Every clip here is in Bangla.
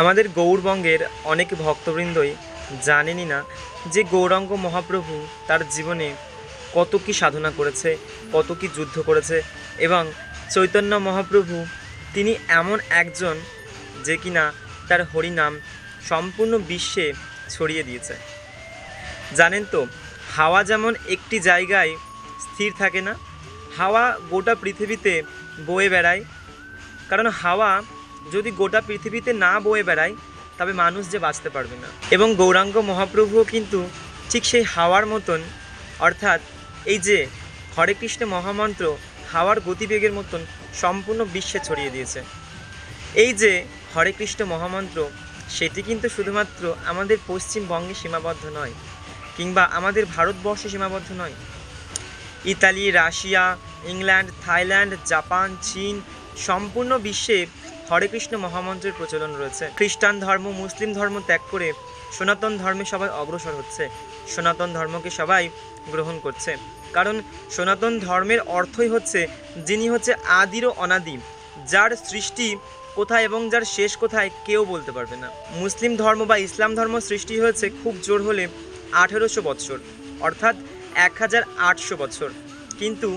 আমাদের গৌরবঙ্গের অনেক ভক্তবৃন্দই জানেনই না যে গৌরাঙ্গ মহাপ্রভু তার জীবনে কত কি সাধনা করেছে, কত কি যুদ্ধ করেছে এবং চৈতন্য মহাপ্রভু তিনি এমন একজন যে কিনা তার হরিনাম সম্পূর্ণ বিশ্বে ছড়িয়ে দিয়েছে। জানেন তো, হাওয়া যেমন একটি জায়গায় স্থির থাকে না, হাওয়া গোটা পৃথিবীতে বয়ে বেড়ায়। কারণ হাওয়া যদি গোটা পৃথিবীতে না বয়ে বেড়ায়, তবে মানুষ যে বাঁচতে পারবে না। এবং গৌরাঙ্গ মহাপ্রভুও কিন্তু ঠিক সেই হাওয়ার মতন, অর্থাৎ এই যে হরে কৃষ্ণ মহামন্ত্র হাওয়ার গতিবেগের মতন সম্পূর্ণ বিশ্বে ছড়িয়ে দিয়েছে। এই যে হরে কৃষ্ণ মহামন্ত্র, সেটি কিন্তু শুধুমাত্র আমাদের পশ্চিমবঙ্গে সীমাবদ্ধ নয়, কিংবা আমাদের ভারতবর্ষে সীমাবদ্ধ নয়। Italy, Russia, England, Thailand, Japan, চীন, সম্পূর্ণ বিশ্বে হরে কৃষ্ণ মহামন্ত্রের প্রচলন রয়েছে। খ্রিস্টান ধর্ম, মুসলিম ধর্ম ত্যাগ করে সনাতন ধর্মে সবাই অগ্রসর হচ্ছে। সনাতন ধর্মকে সবাই গ্রহণ করছে। কারণ সনাতন ধর্মের অর্থই হচ্ছে, যিনি হচ্ছে আদির ও অনাদি, যার সৃষ্টি কোথায় এবং যার শেষ কোথায় কেউ বলতে পারবে না। মুসলিম ধর্ম বা ইসলাম ধর্ম সৃষ্টি হয়েছে খুব জোর হলে আঠেরোশো বৎসর, অর্থাৎ এক হাজার আটশো বছর কিন্তু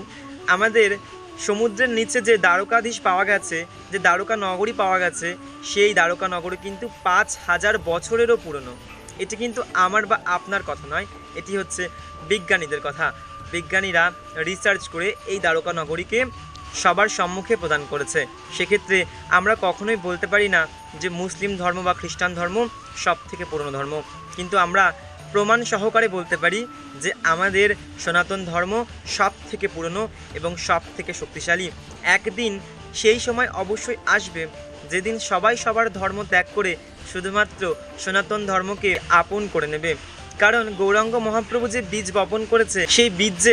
আমাদের সমুদ্রের নিচে যে দ্বারকাধীশ পাওয়া গেছে, যে দ্বারকা নগরী পাওয়া গেছে, সেই দ্বারকা নগরী কিন্তু পাঁচ হাজার বছরেরও পুরনো। এটি কিন্তু আমার বা আপনার কথা নয়, এটি হচ্ছে বিজ্ঞানীদের কথা। বিজ্ঞানীরা রিসার্চ করে এই দ্বারকা নগরীকে সবার সম্মুখে প্রদান করেছে। সেক্ষেত্রে আমরা কখনোই বলতে পারি না যে মুসলিম ধর্ম বা খ্রিস্টান ধর্ম সব থেকে পুরনো ধর্ম। কিন্তু আমরা প্রমাণ সহকারে বলতে পারি যে আমাদের সনাতন ধর্ম সব থেকে পুরনো এবং সব থেকে শক্তিশালী। একদিন সেই সময় অবশ্যই আসবে যেদিন সবাই সবার ধর্ম ত্যাগ করে শুধুমাত্র সনাতন ধর্মকে আপন করে নেবে। কারণ গৌরাঙ্গ মহাপ্রভু যে বীজ বপন করেছে, সেই বীজ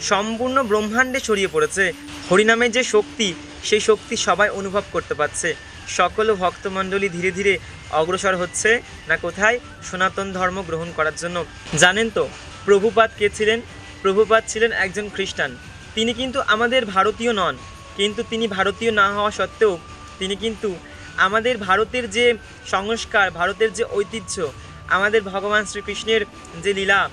সম্পূর্ণ ব্রহ্মাণ্ডে ছড়িয়ে পড়েছে হরিনামের যে শক্তি, সেই শক্তি সবাই অনুভব করতে পারছে। সকল ভক্তমণ্ডলী ধীরে ধীরে অগ্রসর হচ্ছে না কোথায়? সনাতন ধর্ম গ্রহণ করার জন্য। জানেন তো, প্রভুপাত কে ছিলেন? প্রভুপাত ছিলেন একজন খ্রিস্টান। তিনি কিন্তু আমাদের ভারতীয় নন। কিন্তু তিনি ভারতীয় না হওয়া সত্ত্বেও, তিনি কিন্তু আমাদের ভারতের যে সংস্কার, ভারতের যে ঐতিহ্য, আমাদের ভগবান শ্রীকৃষ্ণের যে লীলা,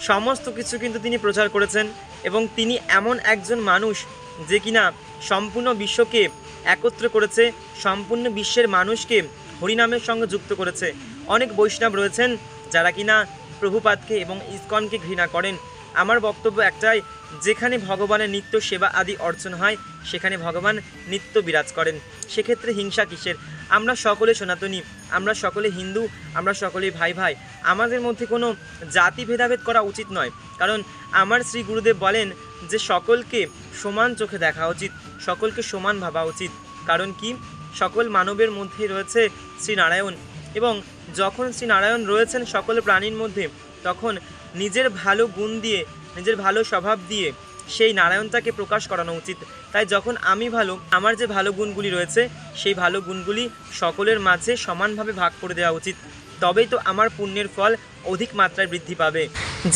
সমস্ত কিছু কিন্তু তিনি প্রচার করেছেন এবং তিনি এমন একজন মানুষ যে কিনা সম্পূর্ণ বিশ্বকে একত্র করেছে, সম্পূর্ণ বিশ্বের মানুষকে হরিনামের সঙ্গে যুক্ত করেছে। অনেক বৈষ্ণব রয়েছেন যারা কিনা প্রভুপাদকে এবং ইসকনকে ঘৃণা করেন। আমার বক্তব্য একটাই, যেখানে ভগবানের নিত্য সেবা আদি অর্চন হয়, সেখানে ভগবান নিত্য বিরাজ করেন। সেক্ষেত্রে হিংসা কিসের? আমরা সকলে সনাতনী, আমরা সকলে হিন্দু, আমরা সকলেই ভাই ভাই আমাদের মধ্যে কোনো জাতি ভেদাভেদ করা উচিত নয়। কারণ আমার শ্রী গুরুদেব বলেন যে সকলকে সমান চোখে দেখা উচিত, সকলকে সমান ভাবা উচিত। কারণ কি? সকল মানবের মধ্যে রয়েছে শ্রীনারায়ণ। এবং যখন শ্রীনারায়ণ রয়েছেন সকল প্রাণীর মধ্যে, তখন নিজের ভালো গুণ দিয়ে, নিজের ভালো স্বভাব দিয়ে সেই নারায়ণটাকে প্রকাশ করানো উচিত। তাই যখন আমি ভালো, আমার যে ভালো গুণগুলি রয়েছে, সেই ভালো গুণগুলি সকলের মাঝে সমানভাবে ভাগ করে দেওয়া উচিত। তবেই তো আমার পুণ্যের ফল অধিক মাত্রায় বৃদ্ধি পাবে।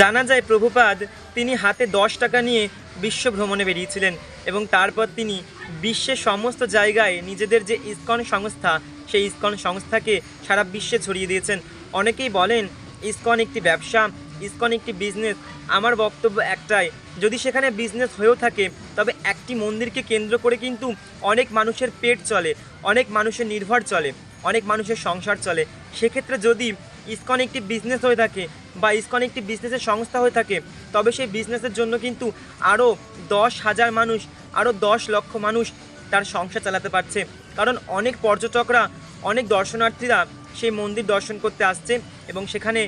জানা যায় প্রভুপাদ, তিনি হাতে দশ টাকা নিয়ে বিশ্ব ভ্রমণে বেরিয়েছিলেন এবং তারপর তিনি বিশ্বের সমস্ত জায়গায় নিজেদের যে ইসকন সংস্থা, সেই ইস্কন সংস্থাকে সারা বিশ্বে ছড়িয়ে দিয়েছেন। অনেকেই বলেন, ইসকন একটি ব্যবসা, ইসকন একটি বিজনেস। আমার বক্তব্য একটাই, যদি সেখানে বিজনেস হয়েও থাকে, তবে একটি মন্দিরকে কেন্দ্র করে কিন্তু অনেক মানুষের পেট চলে, অনেক মানুষের নির্ভর চলে। অনেক মানুষের সংসার চলে। সেক্ষেত্রে যদি ইসকন একটি বিজনেস হয়ে থাকে বা ইসকন একটি বিজনেসের সংস্থা হয়ে থাকে, তবে সেই বিজনেসের জন্য কিন্তু আরও দশ হাজার মানুষ আরও দশ লক্ষ মানুষ তার সংসার চালাতে পারছে। কারণ অনেক পর্যটকরা, অনেক দর্শনার্থীরা সেই মন্দির দর্শন করতে আসছে এবং সেখানে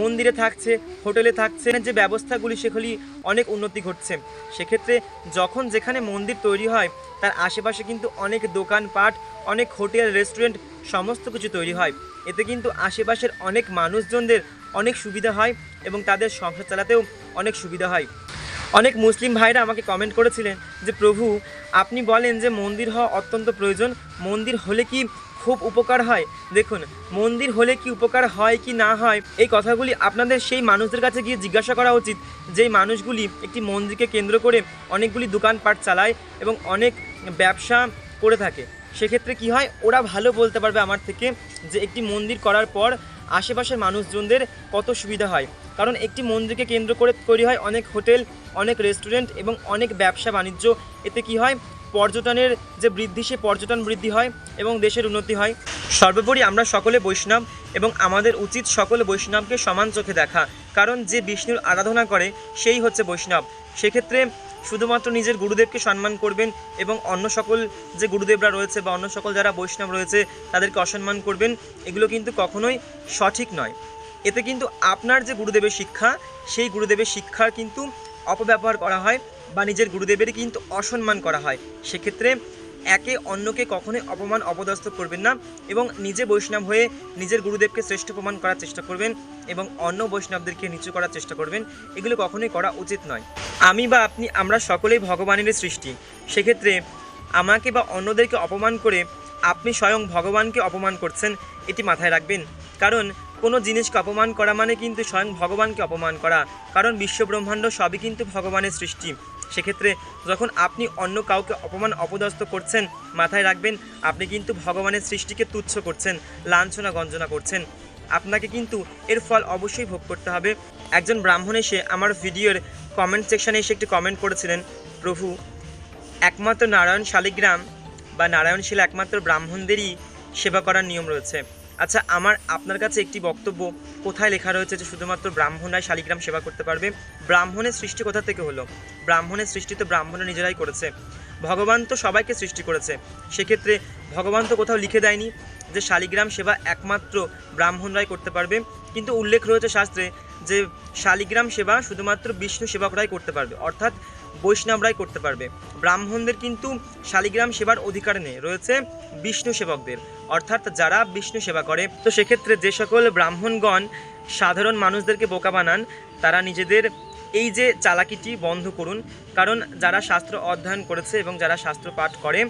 মন্দিরে থাকছে, হোটেলে থাকছে, যে ব্যবস্থাগুলি সেগুলি অনেক উন্নতি ঘটছে। সেক্ষেত্রে যখন যেখানে মন্দির তৈরি হয়, তার আশেপাশে কিন্তু অনেক দোকানপাট, অনেক হোটেল, রেস্টুরেন্ট, সমস্ত কিছু তৈরি হয়। এতে কিন্তু আশেপাশের অনেক মানুষজনদের অনেক সুবিধা হয় এবং তাদের সংসার চালাতেও অনেক সুবিধা হয়। অনেক মুসলিম ভাইরা আমাকে কমেন্ট করেছিলেন যে, প্রভু, আপনি বলেন যে মন্দির হওয়া অত্যন্ত প্রয়োজন। মন্দির হলে কি খুব উপকার হয়। দেখুন, মন্দির হলে কি উপকার হয় কি না হয়, এই কথাগুলি আপনাদের সেই মানুষদের কাছে গিয়ে জিজ্ঞাসা করা উচিত। যেই মানুষগুলি একটি মন্দিরকে কেন্দ্র করে অনেকগুলি দোকানপাট চালায় এবং অনেক ব্যবসা করে থাকে, সেক্ষেত্রে কি হয়, ওরা ভালো বলতে পারবে আমার থেকে যে একটি মন্দির করার পর আশেপাশের মানুষজনদের কত সুবিধা হয়। কারণ একটি মন্দিরকে কেন্দ্র করে তৈরি হয় অনেক হোটেল, অনেক রেস্টুরেন্ট এবং অনেক ব্যবসা বাণিজ্য এতে কি হয় পর্যটনের যে বৃদ্ধি, সে পর্যটন বৃদ্ধি হয় এবং দেশের উন্নতি হয়। সর্বোপরি আমরা সকলে বৈষ্ণব এবং আমাদের উচিত সকল বৈষ্ণবকে সমান চোখে দেখা। কারণ যে বিষ্ণুর আরাধনা করে, সেই হচ্ছে বৈষ্ণব। সেক্ষেত্রে শুধুমাত্র নিজের গুরুদেবকে সম্মান করবেন এবং অন্য সকল যে গুরুদেবরা রয়েছে বা অন্য সকল যারা বৈষ্ণব রয়েছে, তাদেরকে অসম্মান করবেন, এগুলো কিন্তু কখনোই সঠিক নয়। এতে কিন্তু আপনার যে গুরুদেবের শিক্ষা, সেই গুরুদেবের শিক্ষার কিন্তু অপব্যবহার করা হয়। বা নিজের গুরুদেবেরই কিন্তু অসম্মান করা হয়। সেক্ষেত্রে একে অন্যকে কখনোই অপমান, অপদস্থ করবেন না এবং নিজে বৈষ্ণব হয়ে নিজের গুরুদেবকে শ্রেষ্ঠ প্রমাণ করার চেষ্টা করবেন এবং অন্য বৈষ্ণবদেরকে নিচু করার চেষ্টা করবেন, এগুলো কখনোই করা উচিত নয়। আমি বা আপনি, আমরা সকলেই ভগবানের সৃষ্টি। সেক্ষেত্রে আমাকে বা অন্যদেরকে অপমান করে আপনি স্বয়ং ভগবানকে অপমান করছেন, এটি মাথায় রাখবেন। কারণ কোনো জিনিসকে অপমান করা মানে কিন্তু স্বয়ং ভগবানকে অপমান করা। কারণ বিশ্বব্রহ্মাণ্ড সবই কিন্তু ভগবানের সৃষ্টি। সেক্ষেত্রে যখন আপনি অন্য কাউকে অপমান, অপদস্থ করছেন, মাথায় রাখবেন, আপনি কিন্তু ভগবানের সৃষ্টিকে তুচ্ছ করছেন, লাঞ্ছনা, গঞ্জনা করছেন। আপনাকে কিন্তু এর ফল অবশ্যই ভোগ করতে হবে। একজন ব্রাহ্মণ এসে আমার ভিডিওর কমেন্ট সেকশনে এসে একটি কমেন্ট করেছিলেন, প্রভু, একমাত্র নারায়ণ শালিগ্রাম বা নারায়ণশীল একমাত্র ব্রাহ্মণদেরই সেবা করার নিয়ম রয়েছে। আচ্ছা আমার, আপনার কাছে একটি বক্তব্য কোথায় লেখা রয়েছে যে শুধুমাত্র ব্রাহ্মণরাই শালিগ্রাম সেবা করতে পারবে? ব্রাহ্মণের সৃষ্টি কোথা থেকে হলো? ব্রাহ্মণের সৃষ্টি তো ব্রাহ্মণরা নিজেরাই করেছে। ভগবান তো সবাইকে সৃষ্টি করেছে। সেক্ষেত্রে ভগবান তো কোথাও লিখে দেয়নি যে শালিগ্রাম সেবা একমাত্র ব্রাহ্মণরাই করতে পারবে। কিন্তু উল্লেখ রয়েছে শাস্ত্রে যে শালিগ্রাম সেবা শুধুমাত্র বিষ্ণু সেবকরাই করতে পারবে। অর্থাৎ বৈষ্ণবরাই করতে পারবে। ব্রাহ্মণদের কিন্তু শালিগ্রাম সেবার অধিকার নেই, রয়েছে বিষ্ণু সেবকদের। অর্থাৎ যারা বিষ্ণু সেবা করে, তো সেক্ষেত্রে যে সকল ব্রাহ্মণগণ সাধারণ মানুষদেরকে বোকা বানান, তারা নিজেদের এই যে চালাকিটি বন্ধ করুন। কারণ যারা শাস্ত্র অধ্যয়ন করেছে এবং যারা শাস্ত্র পাঠ করে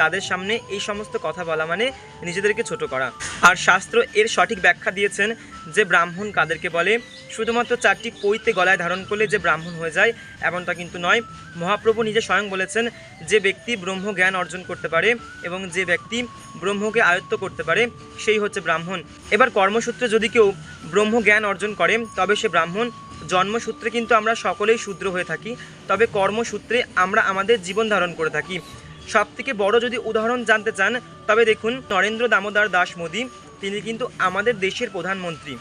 তাদের সামনে এই সমস্ত কথা বলা মানে নিজেদেরকে ছোট করা। আর শাস্ত্র এর সঠিক ব্যাখ্যা দিয়েছেন যে ব্রাহ্মণ কাদেরকে বলে, শুধুমাত্র চারটি পৈতে গলায় ধারণ করলে যে ব্রাহ্মণ হয়ে যায়, এমনটা কিন্তু নয়। মহাপ্রভু নিজে স্বয়ং বলেছেন যে ব্যক্তি ব্রহ্ম জ্ঞান অর্জন করতে পারে এবং যে ব্যক্তি ব্রহ্মকে আয়ত্ত করতে পারে, সেই হচ্ছে ব্রাহ্মণ। এবার কর্মসূত্রে যদি কেউ ব্রহ্ম জ্ঞান অর্জন করে, তবে সে ব্রাহ্মণ। জন্মসূত্রে কিন্তু আমরা সকলেই শূদ্র হয়ে থাকি, তবে কর্মসূত্রে আমরা আমাদের জীবন ধারণ করে থাকি। সব থেকে বড় যদি উদাহরণ জানতে চান, তবে দেখুন, নরেন্দ্র দামোদর দাস মোদী, তিনি কিন্তু আমাদের দেশের প্রধানমন্ত্রী।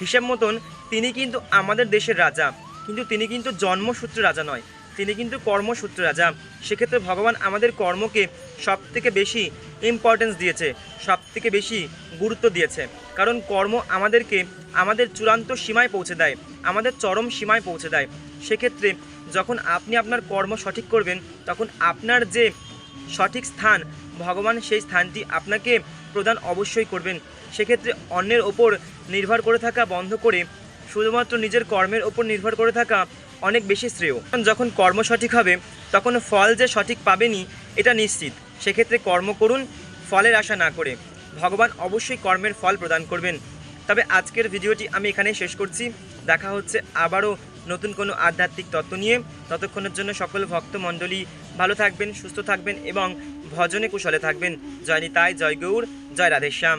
হিসাব মতন, তিনি কিন্তু আমাদের দেশের রাজা। কিন্তু তিনি কিন্তু জন্মসূত্রে রাজা নয়, তিনি কিন্তু কর্মসূত্রে রাজা। সেক্ষেত্রে ভগবান আমাদের কর্মকে সব থেকে বেশি ইম্পর্টেন্স দিয়েছে সব থেকে বেশি গুরুত্ব দিয়েছে। কারণ কর্ম আমাদেরকে আমাদের চূড়ান্ত সীমায় পৌঁছে দেয়, আমাদের চরম সীমায় পৌঁছে দেয়। সেক্ষেত্রে যখন আপনি আপনার কর্ম সঠিক করবেন, তখন আপনার যে সঠিক স্থান, ভগবান সেই স্থানটি আপনাকে প্রদান অবশ্যই করবেন। সেক্ষেত্রে অন্যের ওপর নির্ভর করে থাকা বন্ধ করে শুধুমাত্র নিজের কর্মের ওপর নির্ভর করে থাকা অনেক বেশি শ্রেয়। যখন কর্ম সঠিক হবে, তখন ফল যে সঠিক পাবেনই, এটা নিশ্চিত। সেক্ষেত্রে কর্ম করুন, ফলের আশা না করে। ভগবান অবশ্যই কর্মের ফল প্রদান করবেন। তবে আজকের ভিডিওটি আমি এখানে শেষ করছি। দেখা হচ্ছে আবারও নতুন কোনো আধ্যাত্মিক তত্ত্ব নিয়ে। ততক্ষণের জন্য সকল ভক্তমণ্ডলী ভালো থাকবেন সুস্থ থাকবেন এবং ভজনে কুশলে থাকবেন। জয় নিতাই জয় গৌর জয় রাধেশ্যাম।